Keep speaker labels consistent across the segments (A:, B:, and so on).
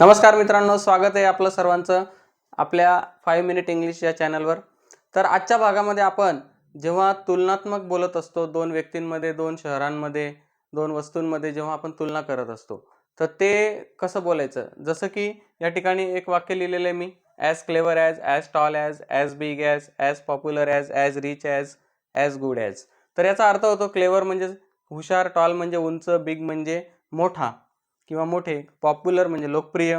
A: नमस्कार मित्रांनो स्वागत आहे आपलं सर्वांचं आपल्या फाईव्ह मिनिट इंग्लिश या चॅनलवर तर आजच्या भागामध्ये आपण जेव्हा तुलनात्मक बोलत असतो दोन व्यक्तींमध्ये दोन शहरांमध्ये दोन वस्तूंमध्ये जेव्हा आपण तुलना करत असतो तर ते कसं बोलायचं? जसं की या ठिकाणी एक वाक्य लिहिलेलं आहे मी as clever as as tall as as big as as popular as as rich as as good as तर याचा अर्थ होतो क्लेवर म्हणजे हुशार टॉल म्हणजे उंच बिग म्हणजे मोठा. किंवा मोठे पॉप्युलर म्हणजे लोकप्रिय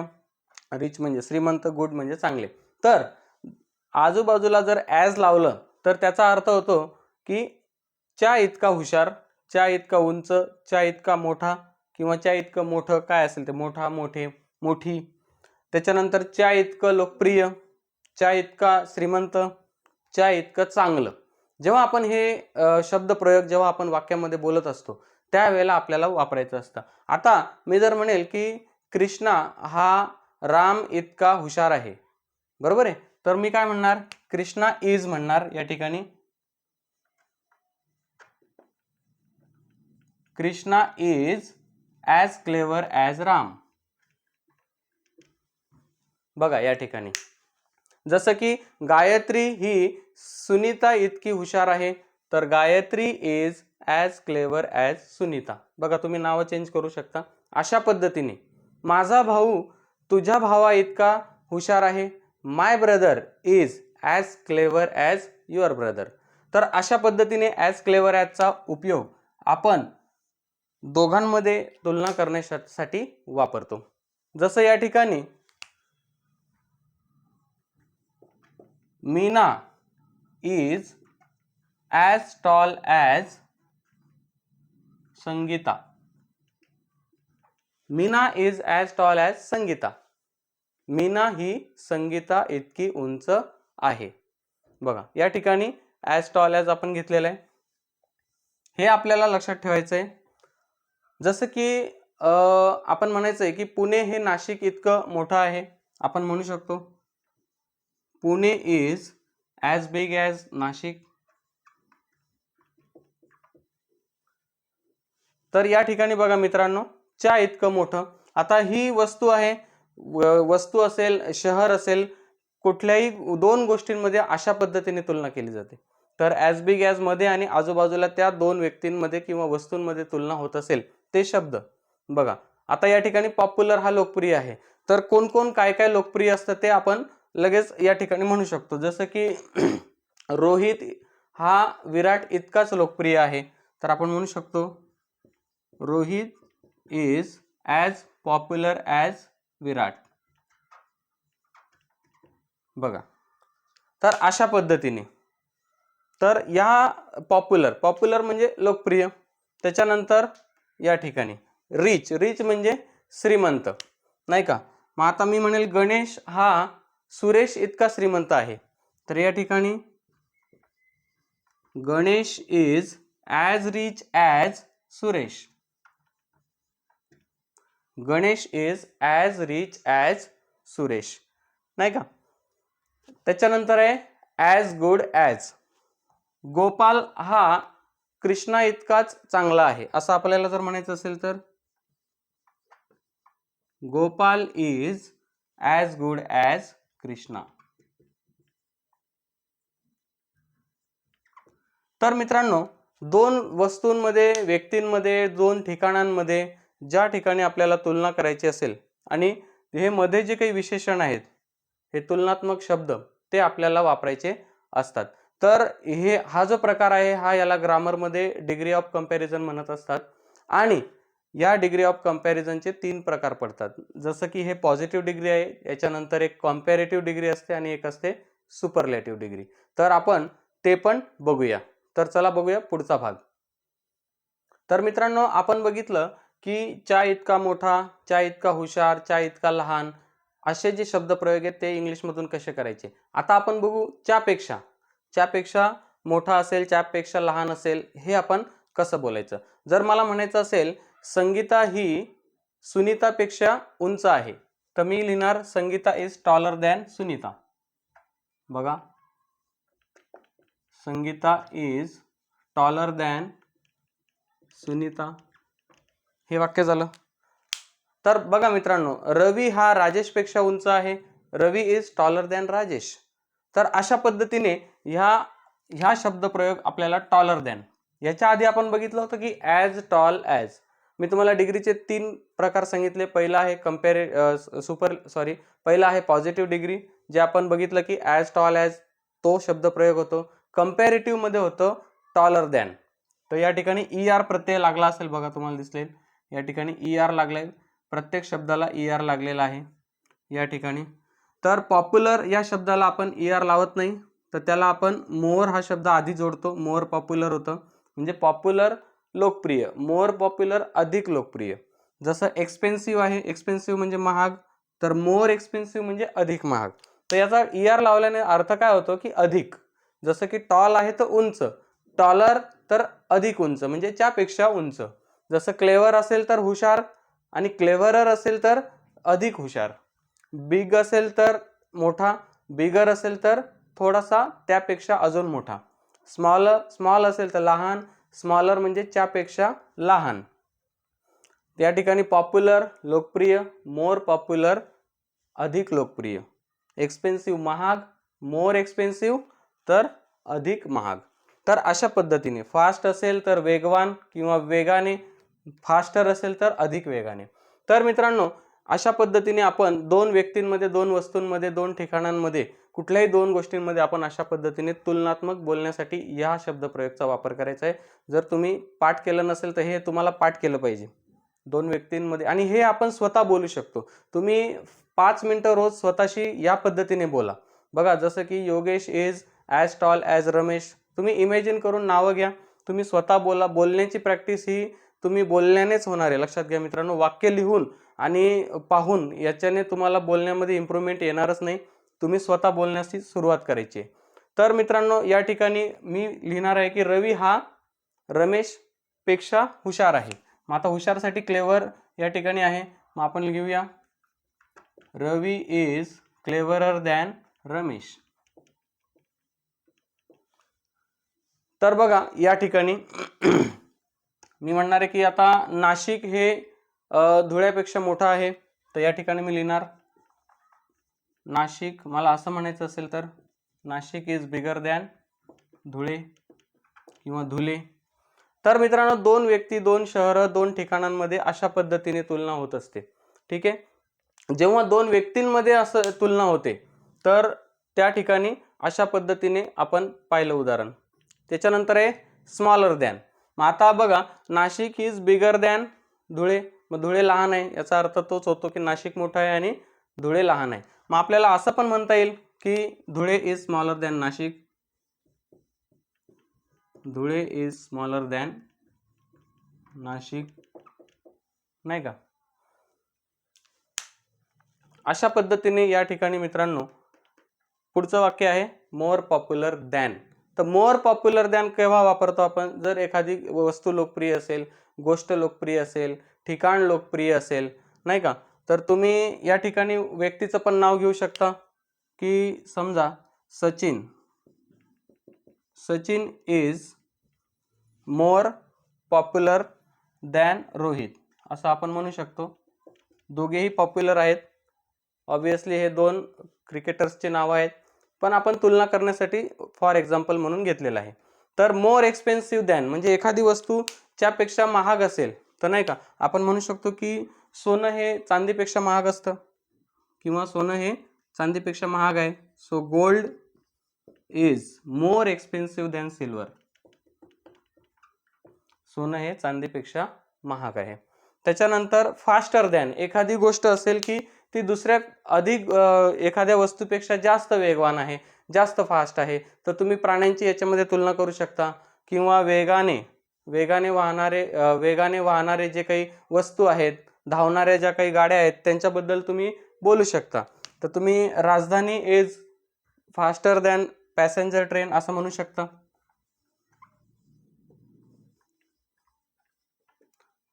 A: रिच म्हणजे श्रीमंत गुड म्हणजे चांगले. तर आजूबाजूला जर ॲज लावलं तर त्याचा अर्थ होतो की च्या इतका हुशार च्या इतका उंच च्या इतका मोठा किंवा च्या इतकं मोठं काय असेल ते? मोठा मोठे मोठी. त्याच्यानंतर च्या इतकं लोकप्रिय च्या इतका श्रीमंत च्या इतकं चांगलं. जेव्हा आपण हे शब्द शब्दप्रयोग जेव्हा आपण वाक्यामध्ये बोलत असतो त्यावेळेला आपल्याला वापरायचं असतं. आता मी जर म्हणेल की कृष्णा हा राम इतका हुशार आहे. बरोबर आहे? तर मी काय म्हणणार? कृष्णा इज म्हणणार या ठिकाणी. Krishna is as clever as Ram. बघा या ठिकाणी. जसं की गायत्री ही सुनीता इतकी हुशार आहे. तर Gayatri is as clever as Sunita. बघा तुम्ही नावं चेंज करू शकता. अशा पद्धतीने माझा भाऊ तुझ्या भावा इतका हुशार आहे. My brother is as clever as your brother तर अशा पद्धतीने ॲज क्लेवर ॲजचा उपयोग आपण दोघांमध्ये तुलना करण्यासाठी वापरतो. जसं या ठिकाणी Meena is as tall as Sangeeta Meena is as tall as Sangeeta Meena ही संगीता इतकी उंच आहे. बघा या ठिकाणी ॲज टॉल ॲज आपण घेतलेलं आहे. हे आपल्याला लक्षात ठेवायचं आहे जसं की आपण म्हणायचं आहे की पुणे हे नाशिक इतकं मोठं आहे. आपण म्हणू शकतो. Pune is as big as Nashik. तर या ठिकाणी बघा मित्रांनो च्या इतकं मोठं. आता ही वस्तू आहे व- वस्तू असेल शहर असेल कुठल्याही दोन गोष्टींमध्ये अशा पद्धतीने तुलना केली जाते. तर ॲज बिग ॲजमध्ये आणि आजूबाजूला त्या दोन व्यक्तींमध्ये किंवा वस्तूंमध्ये तुलना होत असेल ते शब्द. बघा आता या ठिकाणी पॉप्युलर हा लोकप्रिय आहे. तर कोण कोण काय काय लोकप्रिय असतं ते आपण लगेच या ठिकाणी म्हणू शकतो. जसं की रोहित हा विराट इतकाच लोकप्रिय आहे. तर आपण म्हणू शकतो Rohit is as popular as Virat. बघा. तर अशा पद्धतीने. तर या पॉप्युलर पॉप्युलर म्हणजे लोकप्रिय. त्याच्यानंतर या ठिकाणी. रिच रिच म्हणजे श्रीमंत. नाही का? मग आता मी म्हणेल गणेश हा सुरेश इतका श्रीमंत आहे. तर या ठिकाणी. Ganesh is as rich as Suresh. Ganesh is as rich as Suresh. नाही का? त्याच्यानंतर आहे ॲज गुड ॲज गोपाल हा कृष्णा इतकाच चांगला आहे. असं आपल्याला जर म्हणायचं असेल तर? Gopal is as good as Krishna. तर मित्रांनो दोन वस्तूंमध्ये व्यक्तींमध्ये दोन ठिकाणांमध्ये ज्या ठिकाणी आपल्याला तुलना करायची असेल आणि हे मध्ये जे काही विशेषण आहेत हे तुलनात्मक शब्द ते आपल्याला वापरायचे असतात. तर हे हा जो प्रकार आहे हा याला ग्रामरमध्ये डिग्री ऑफ कंपॅरिझन म्हणत असतात आणि या डिग्री ऑफ कम्पॅरिझनचे तीन प्रकार पडतात. जसं की हे पॉझिटिव्ह डिग्री आहे याच्यानंतर एक कॉम्पॅरेटिव्ह डिग्री असते आणि एक असते सुपरलेटिव्ह डिग्री तर आपण ते पण बघूया. तर चला बघूया पुढचा भाग. तर मित्रांनो आपण बघितलं की च्या इतका मोठा च्या इतका हुशार च्या इतका लहान असे जे शब्दप्रयोग आहेत ते इंग्लिशमधून कसे करायचे? आता आपण बघू च्यापेक्षा. च्यापेक्षा मोठा असेल च्यापेक्षा लहान असेल हे आपण कसं बोलायचं? जर मला म्हणायचं असेल संगीता ही सुनीतापेक्षा उंच आहे तर मी लिहिणार Sangeeta is taller than Sunita. बघा. Sangeeta is taller than Sunita. हे वाक्य झालं. तर बघा मित्रांनो रवी हा राजेशपेक्षा उंच आहे. Ravi is taller than Rajesh. तर अशा पद्धतीने ह्या ह्या शब्दप्रयोग आपल्याला टॉलर दॅन याच्या आधी आपण बघितलं होतं की ॲज टॉल ॲज मी तुम्हाला डिग्रीचे तीन प्रकार सांगितले. पहिला आहे कम्पेरे सुपर सॉरी पहिला आहे पॉझिटिव्ह डिग्री जे आपण बघितलं की ॲज टॉल ॲज तो शब्दप्रयोग होतो. कम्पॅरेटिव्हमध्ये होतं टॉलर दॅन तर या ठिकाणी ई आर प्रत्यय लागला असेल बघा तुम्हाला दिसले या ठिकाणी ई आर लागलाय. प्रत्येक शब्दाला ई आर लागलेला आहे. या ठिकाणी. तर पॉप्युलर या शब्दाला आपण ई आर लावत नाही. तर त्याला आपण मोर हा शब्द आधी जोडतो. मोर पॉप्युलर होतं. म्हणजे पॉप्युलर लोकप्रिय. मोर पॉप्युलर अधिक लोकप्रिय. जसं एक्सपेन्सिव्ह आहे. एक्सपेन्सिव्ह म्हणजे महाग. तर मोर एक्सपेन्सिव्ह म्हणजे अधिक महाग. तर याचा ई आर लावल्याने अर्थ काय होतो की अधिक. जसं की टॉल आहे तर उंच. टॉलर तर अधिक उंच. म्हणजे त्यापेक्षा उंच. जसं क्लेवर असेल तर हुशार आणि क्लेवरर असेल तर अधिक हुशार. बिग असेल तर मोठा बिगर असेल तर थोडासा त्यापेक्षा अजून मोठा. स्मॉल स्मॉल असेल तर लहान स्मॉलर म्हणजे त्यापेक्षा लहान. या ठिकाणी पॉप्युलर लोकप्रिय मोर पॉप्युलर अधिक लोकप्रिय. एक्सपेन्सिव्ह महाग मोर एक्सपेन्सिव्ह तर अधिक महाग. तर अशा पद्धतीने फास्ट असेल तर वेगवान किंवा वेगाने फास्टर असेल तर अधिक वेगाने. तर मित्रांनो अशा पद्धतीने आपण दोन व्यक्तींमध्ये दोन वस्तूंमध्ये दोन ठिकाणांमध्ये कुठल्याही दोन गोष्टींमध्ये आपण अशा पद्धतीने तुलनात्मक बोलण्यासाठी या शब्दप्रयोगचा वापर करायचा आहे. जर तुम्ही पाठ केलं नसेल तर हे तुम्हाला पाठ केलं पाहिजे. दोन व्यक्तींमध्ये आणि हे आपण स्वतः बोलू शकतो. तुम्ही पाच मिनटं रोज स्वतःशी या पद्धतीने बोला. बघा जसं की Yogesh is as tall as Ramesh. तुम्ही इमॅजिन करून नावं घ्या. तुम्ही स्वतः बोला बोलण्याची प्रॅक्टिस ही तुम्ही बोलण्यानेच होणार आहे. लक्षात घ्या मित्रांनो वाक्य लिहून आणि पाहून याच्याने तुम्हाला बोलण्यामध्ये इम्प्रूव्हमेंट येणारच नाही. तुम्ही स्वतः बोलण्याची सुरुवात करायची आहे. तर मित्रांनो या ठिकाणी मी लिहिणार आहे की रवी हा रमेशपेक्षा हुशार आहे. मग आता हुशारसाठी क्लेवर या ठिकाणी आहे. मग आपण घेऊया Ravi is cleverer than Ramesh. तर बघा या ठिकाणी मी म्हणणार आहे की आता नाशिक हे धुळ्यापेक्षा मोठं आहे तर या ठिकाणी मी लिहिणार नाशिक मला असं म्हणायचं असेल तर Nashik is bigger than Dhule किंवा धुले. तर मित्रांनो दोन व्यक्ती दोन शहरं दोन ठिकाणांमध्ये अशा पद्धतीने तुलना होत असते. ठीक आहे? जेव्हा दोन व्यक्तींमध्ये असं तुलना होते तर त्या ठिकाणी अशा पद्धतीने आपण पाहिलं उदाहरण. त्याच्यानंतर आहे स्मॉलर दॅन मग आता बघा Nashik is bigger than Dhule. मग धुळे लहान आहे याचा अर्थ तोच होतो की नाशिक मोठं आहे आणि धुळे लहान आहे. मग आपल्याला असं पण म्हणता येईल की Dhule is smaller than Nashik. Dhule is smaller than Nashik. नाही का? अशा पद्धतीने या ठिकाणी मित्रांनो पुढचं वाक्य आहे मोर पॉप्युलर दॅन तर मोर पॉप्युलर दॅन केव्हा वापरतो आपण? जर एखादी वस्तू लोकप्रिय असेल गोष्ट लोकप्रिय असेल ठिकाण लोकप्रिय असेल नाही का? तर तुम्ही या ठिकाणी व्यक्तीचं पण नाव घेऊ शकता की समजा Sachin. Sachin is more popular than Rohit. असं आपण म्हणू शकतो. दोघेही पॉप्युलर आहेत. ऑब्विसली हे दोन क्रिकेटर्सचे नावं आहेत. पण आपण तुलना करण्यासाठी फॉर एक्झाम्पल म्हणून घेतलेलं आहे. तर मोर एक्सपेन्सिव्ह दॅन म्हणजे एखादी वस्तूच्यापेक्षा महाग असेल तर नाही का? आपण म्हणू शकतो की सोनं हे चांदीपेक्षा महाग असतं किंवा सोनं हे चांदीपेक्षा महाग आहे. So gold is more expensive than silver सोनं हे चांदीपेक्षा महाग आहे. त्याच्यानंतर फास्टर दॅन एखादी गोष्ट असेल की ती दुसऱ्या अधिक एखाद्या वस्तूपेक्षा जास्त वेगवान आहे. जास्त फास्ट आहे. तर तुम्ही प्राण्यांची याच्यामध्ये तुलना करू शकता. किंवा वेगाने वेगाने वाहणारे वेगाने वाहणारे जे काही वस्तू आहेत धावणाऱ्या ज्या काही गाड्या आहेत त्यांच्याबद्दल तुम्ही बोलू शकता. तर तुम्ही Rajdhani is faster than passenger train असं म्हणू शकता.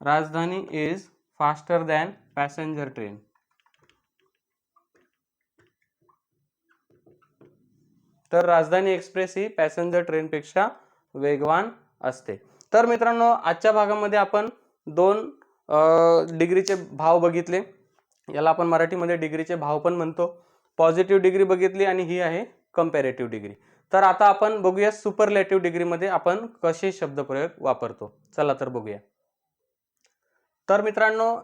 A: Rajdhani is faster than passenger train तर राजधानी एक्सप्रेस ही पॅसेंजर ट्रेनपेक्षा वेगवान असते. तर मित्रांनो आजच्या भागामध्ये आपण दोन डिग्रीचे भाव बघितले. याला आपण मराठीमध्ये डिग्रीचे भाव पण म्हणतो. पॉझिटिव्ह डिग्री बघितली आणि ही आहे कम्पॅरेटिव्ह डिग्री. तर आता आपण बघूया सुपरलेटिव्ह डिग्रीमध्ये आपण कसे शब्दप्रयोग वापरतो. चला तर बघूया. तर मित्रांनो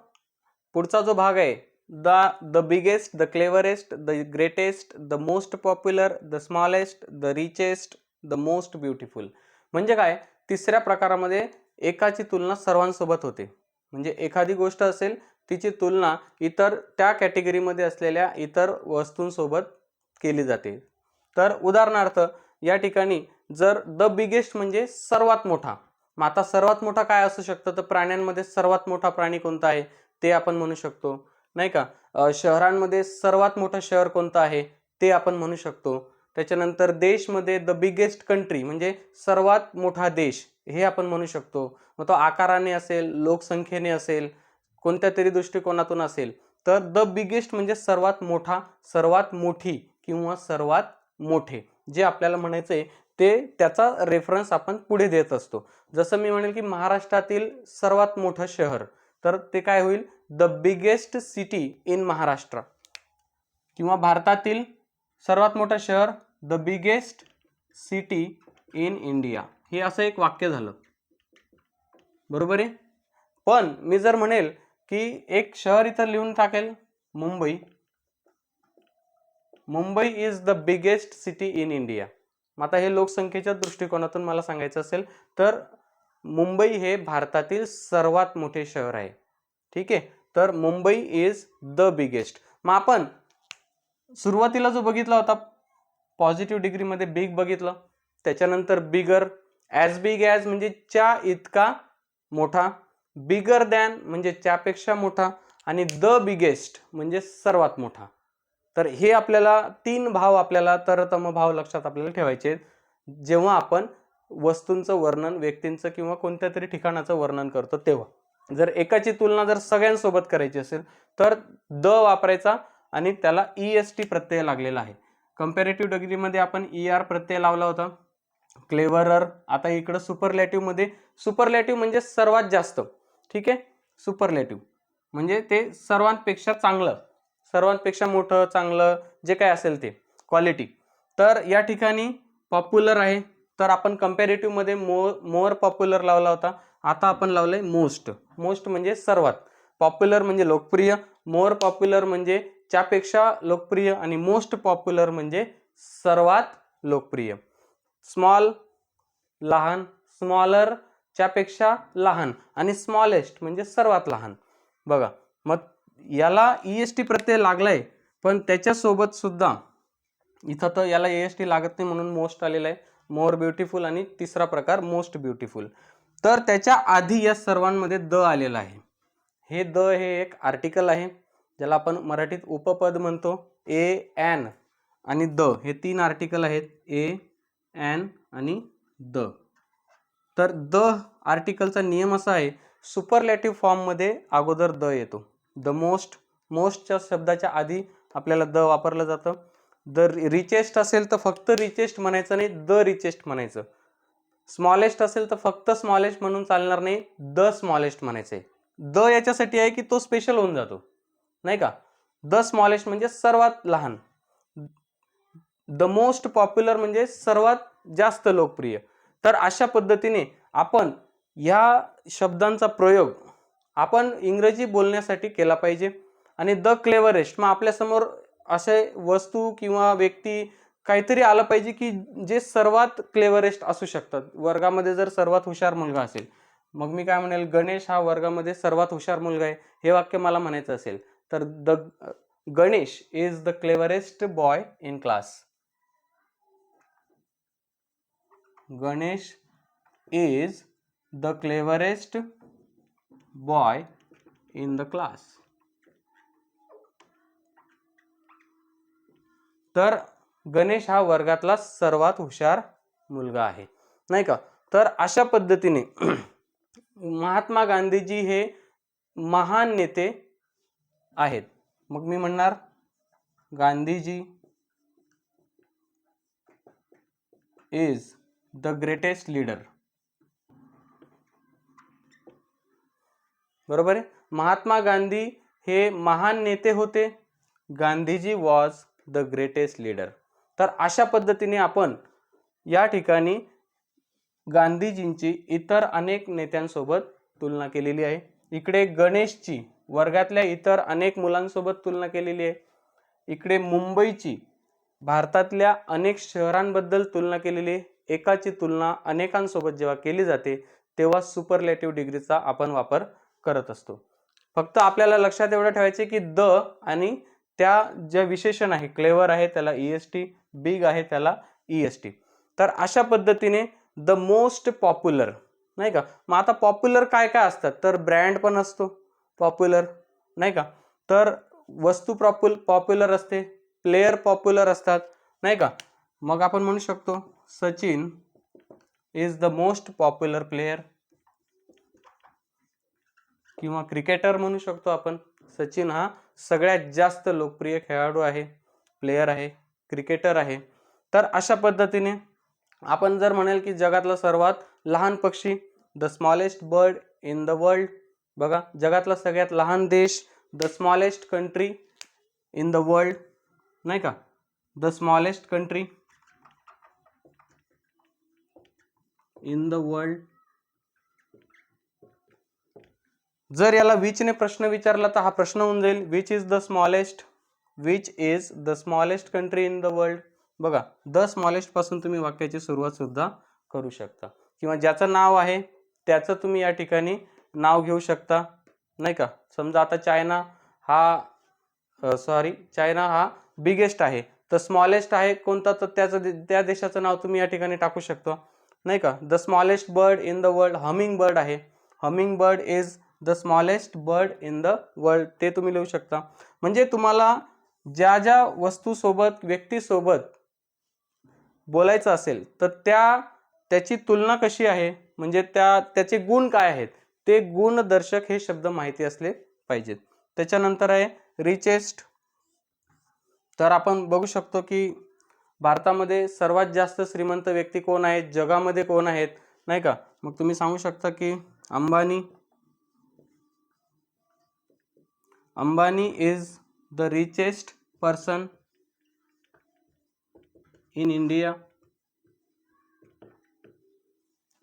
A: पुढचा जो भाग आहे the the biggest the cleverest the greatest the most popular the smallest the richest the most beautiful म्हणजे काय? तिसऱ्या प्रकारामध्ये एकाची तुलना सर्वांसोबत होते. म्हणजे एखादी गोष्ट असेल तिची तुलना इतर त्या कॅटेगरीमध्ये असलेल्या इतर वस्तूंसोबत केली जाते. तर उदाहरणार्थ या ठिकाणी जर द बिगेस्ट म्हणजे सर्वात मोठा. मग आता सर्वात मोठा काय असू शकतं? तर प्राण्यांमध्ये सर्वात मोठा प्राणी कोणता आहे? ते आपण म्हणू शकतो. नाही का? शहरांमध्ये सर्वात मोठं शहर कोणतं आहे? ते आपण म्हणू शकतो. त्याच्यानंतर देशमध्ये द बिगेस्ट कंट्री म्हणजे सर्वात मोठा देश हे आपण म्हणू शकतो. मग तो आकाराने असेल लोकसंख्येने असेल कोणत्या तरी दृष्टिकोनातून असेल तर द बिगेस्ट म्हणजे सर्वात मोठा सर्वात मोठी किंवा सर्वात मोठे. जे आपल्याला म्हणायचं आहे ते त्याचा रेफरन्स आपण पुढे देत असतो. जसं मी म्हणेल की महाराष्ट्रातील सर्वात मोठं शहर तर ते काय होईल? The biggest city in Maharashtra किंवा भारतातील सर्वात मोठं शहर the biggest city in India हे असं एक वाक्य झालं. बरोबर आहे? पण मी जर म्हणेल की एक शहर इथं लिहून टाकेल Mumbai. Mumbai is the biggest city in India मग आता हे लोकसंख्येच्या दृष्टिकोनातून मला सांगायचं असेल तर मुंबई हे भारतातील सर्वात मोठे शहर आहे. ठीक आहे? तर मुंबई इज द बिगेस्ट मग आपण सुरुवातीला जो बघितला होता पॉझिटिव्ह डिग्रीमध्ये बिग बघितलं. त्याच्यानंतर बिगर ॲज बिग ॲज म्हणजे च्या इतका मोठा बिगर दॅन म्हणजे च्यापेक्षा मोठा आणि द बिगेस्ट म्हणजे सर्वात मोठा. तर हे आपल्याला तीन भाव आपल्याला तरतम भाव लक्षात आपल्याला ठेवायचे आहेत. जेव्हा आपण वस्तूंचं वर्णन व्यक्तींचं किंवा कोणत्या तरी ठिकाणाचं वर्णन करतो तेव्हा. जर एकाची तुलना जर सगळ्यांसोबत करायची असेल तर द वापरायचा आणि त्याला ई एस टी प्रत्यय लागलेला आहे. कम्पॅरेटिव्ह डिग्रीमध्ये आपण ई आर प्रत्यय लावला होता. क्लेवरर आता इकडं सुपरलॅटिव्हमध्ये सुपरलॅटिव्ह म्हणजे सर्वात जास्त. ठीक आहे? सुपरलॅटिव्ह म्हणजे ते सर्वांपेक्षा चांगलं. सर्वांपेक्षा मोठं चांगलं जे काय असेल ते. क्वालिटी तर या ठिकाणी पॉप्युलर आहे. तर आपण कंपॅरेटिव्हमध्ये मो मोर पॉप्युलर लावला होता. आता आपण लावलं आहे मोस्ट मोस्ट म्हणजे सर्वात. पॉप्युलर म्हणजे लोकप्रिय मोर पॉप्युलर म्हणजे त्यापेक्षा लोकप्रिय आणि मोस्ट पॉप्युलर म्हणजे सर्वात लोकप्रिय. स्मॉल लहान स्मॉलर च्यापेक्षा लहान आणि स्मॉलेस्ट म्हणजे सर्वात लहान. बघा मग याला ई एस टी प्रत्यय लागलाय पण त्याच्यासोबत सुद्धा इथं तर याला ई एस टी लागत नाही म्हणून मोस्ट आलेला आहे. मोर ब्युटिफुल आणि तिसरा प्रकार मोस्ट ब्युटिफुल. तर त्याच्या आधी या सर्वांमध्ये द आलेला आहे. हे द हे एक आर्टिकल आहे ज्याला आपण मराठीत उपपद म्हणतो. ए एन आणि द हे तीन आर्टिकल आहेत. ए एन आणि द. तर द आर्टिकलचा नियम असा आहे सुपरलॅटिव्ह फॉर्ममध्ये अगोदर द येतो. द मोस्ट मोस्टच्या शब्दाच्या आधी आपल्याला द वापरलं जातं. द रिचेस्ट असेल तर फक्त रिचेस्ट म्हणायचं नाही द रिचेस्ट म्हणायचं. स्मॉलेस्ट असेल तर फक्त स्मॉलेस्ट म्हणून चालणार नाही द स्मॉलेस्ट म्हणायचं आहे द याच्यासाठी आहे की तो स्पेशल होऊन जातो. नाही का? द स्मॉलेस्ट म्हणजे सर्वात लहान. द मोस्ट पॉप्युलर म्हणजे सर्वात जास्त लोकप्रिय. तर अशा पद्धतीने आपण ह्या शब्दांचा प्रयोग आपण इंग्रजी बोलण्यासाठी केला पाहिजे. आणि द क्लेवरेस्ट मग आपल्यासमोर असे वस्तू किंवा व्यक्ती काहीतरी आलं पाहिजे की जे सर्वात क्लेवरेस्ट असू शकतात. वर्गामध्ये जर सर्वात हुशार मुलगा असेल मग मी काय म्हणेल गणेश हा वर्गामध्ये सर्वात हुशार मुलगा आहे हे वाक्य मला म्हणायचं असेल तर the Ganesh is the cleverest boy in class Ganesh is the cleverest boy in the class तर गणेश हा वर्गातला सर्वात हुशार मुलगा आहे. नाही का? तर अशा पद्धतीने महात्मा गांधीजी हे महान नेते आहेत. मग मी म्हणणार Gandhiji is the greatest leader बरोबर आहे? महात्मा गांधी हे महान नेते होते. Gandhiji was the greatest leader. तर अशा पद्धतीने आपण या ठिकाणी गांधीजींची इतर अनेक नेत्यांसोबत तुलना केलेली आहे. इकडे गणेशची वर्गातल्या इतर अनेक मुलांसोबत तुलना केलेली आहे. इकडे मुंबईची भारतातल्या अनेक शहरांबद्दल तुलना केलेली आहे. एकाची तुलना अनेकांसोबत जेव्हा केली जाते तेव्हा सुपरलेटिव्ह डिग्रीचा आपण वापर करत असतो. फक्त आपल्याला लक्षात एवढं ठेवायचे की द आणि त्या ज्या विशेषण आहे क्लेवर आहे त्याला ई एस टी बिग आहे त्याला ई एस टी तर अशा पद्धतीने द मोस्ट पॉप्युलर नाही का? मग आता पॉप्युलर काय काय असतात? तर ब्रँड पण असतो पॉप्युलर नाही का? तर वस्तू पॉप्युल पॉप्युलर असते प्लेयर पॉप्युलर असतात नाही का? मग आपण म्हणू शकतो Sachin is the most popular player किंवा क्रिकेटर म्हणू शकतो आपण. सचिन हा सगळ्यात जास्त लोकप्रिय खेळाडू आहे प्लेयर आहे क्रिकेटर आहे. तर अशा पद्धतीने आपण जर म्हणेल की जगातला सर्वात लहान पक्षी the smallest bird in the world बघा जगातला सगळ्यात लहान देश the smallest country in the world नाही का? The smallest country in the world जर याला विचने प्रश्न विचारला तर हा प्रश्न होऊन जाईल. Which is the smallest which is the smallest country in the world बघा द स्मॉलेस्टपासून तुम्ही वाक्याची सुरुवात सुद्धा करू शकता. किंवा ज्याचं नाव आहे त्याचं तुम्ही या ठिकाणी नाव घेऊ शकता. नाही का? समजा आता चायना हा सॉरी चायना हा बिगेस्ट आहे. तर स्मॉलेस्ट आहे कोणता? तर त्याचं दे- त्या देशाचं नाव तुम्ही या ठिकाणी टाकू शकता. नाही का? The smallest bird in the world hummingbird आहे. Hummingbird is the smallest bird in the world ते तुम्ही लिहू शकता. म्हणजे तुम्हाला ज्या ज्या वस्तूसोबत व्यक्तीसोबत बोलायचं असेल तर त्या त्याची तुलना कशी आहे? म्हणजे त्या त्याचे गुण काय आहेत? ते गुणदर्शक हे शब्द माहिती असले पाहिजेत. त्याच्यानंतर आहे रिचेस्ट तर आपण बघू शकतो की भारतामध्ये सर्वात जास्त श्रीमंत व्यक्ती कोण आहेत? जगामध्ये कोण आहेत? नाही का? मग तुम्ही सांगू शकता की Ambani Ambani is the richest person in India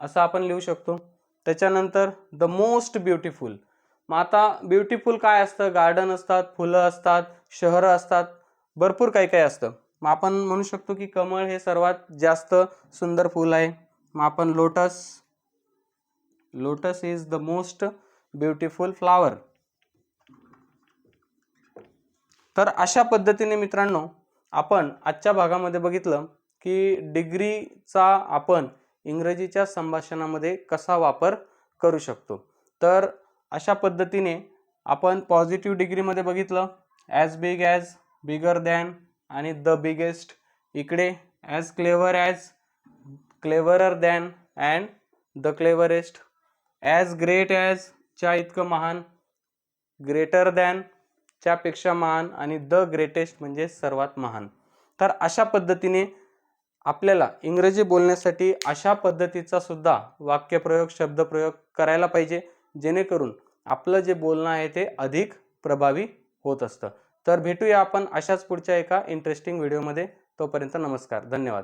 A: असं आपण लिहू शकतो. त्याच्यानंतर द मोस्ट ब्युटिफुल मग आता ब्युटिफुल काय असतं? गार्डन असतात फुलं असतात शहरं असतात भरपूर काही काही असतं. मग आपण म्हणू शकतो की कमळ हे सर्वात जास्त सुंदर फूल आहे. मग आपण lotus lotus is the most beautiful flower तर अशा पद्धतीने मित्रांनो आपण आजच्या भागामध्ये बघितलं की डिग्रीचा आपण इंग्रजीच्या संभाषणामध्ये कसा वापर करू शकतो. तर अशा पद्धतीने आपण पॉझिटिव्ह डिग्रीमध्ये बघितलं as big as bigger than आणि द बिगेस्ट इकडे as clever as cleverer than and the cleverest as great as च्या इतकं महान ग्रेटर दॅन च्यापेक्षा महान आणि द ग्रेटेस्ट म्हणजे सर्वात महान. तर अशा पद्धतीने आपल्याला इंग्रजी बोलण्यासाठी अशा पद्धतीचा सुद्धा वाक्यप्रयोग शब्दप्रयोग करायला पाहिजे जेणेकरून आपलं जे बोलणं आहे ते अधिक प्रभावी होत असतं. तर भेटूया आपण अशाच पुढच्या एका इंटरेस्टिंग व्हिडिओमध्ये तोपर्यंत नमस्कार धन्यवाद.